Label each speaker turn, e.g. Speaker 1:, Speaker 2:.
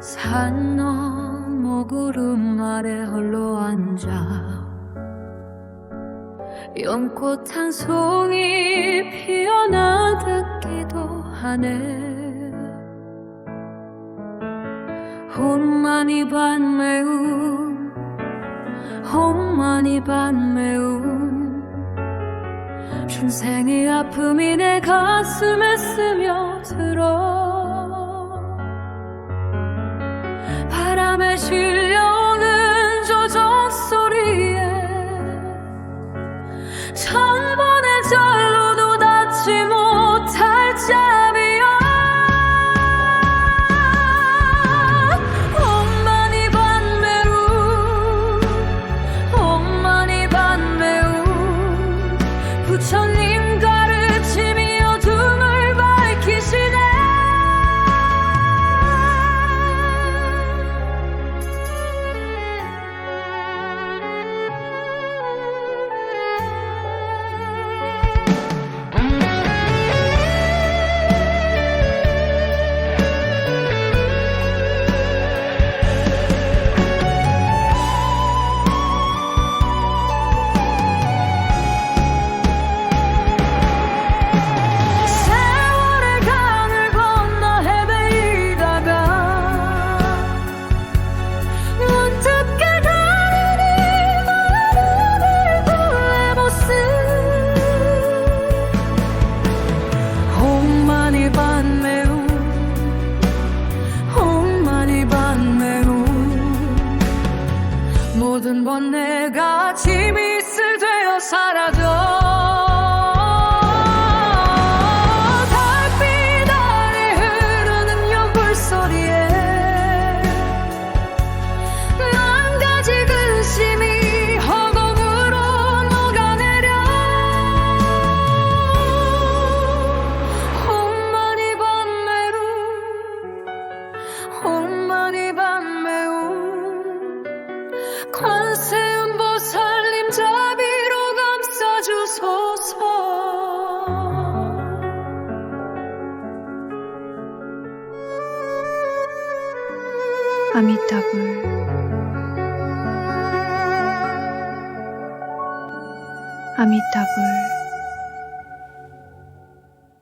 Speaker 1: 산 너머 구름 아래 홀로 앉아 연꽃 한 송이 피어나듣기도 하네. 혼만이 반 매운 혼만이 반 매운 중생의 아픔이 내 가슴에 스며들어 바람에 실려오는 저적 소리에 천번의 절로도 닿지 못할 잠이야. 엄마니 반매운 엄마니 반매운 부처님 모든 번 내가 짐이 있을 되어 살아도 달빛 아래 흐르는 연불 소리에 관세음 보살님 자비로 감싸주소서.
Speaker 2: 아미타불. 아미타불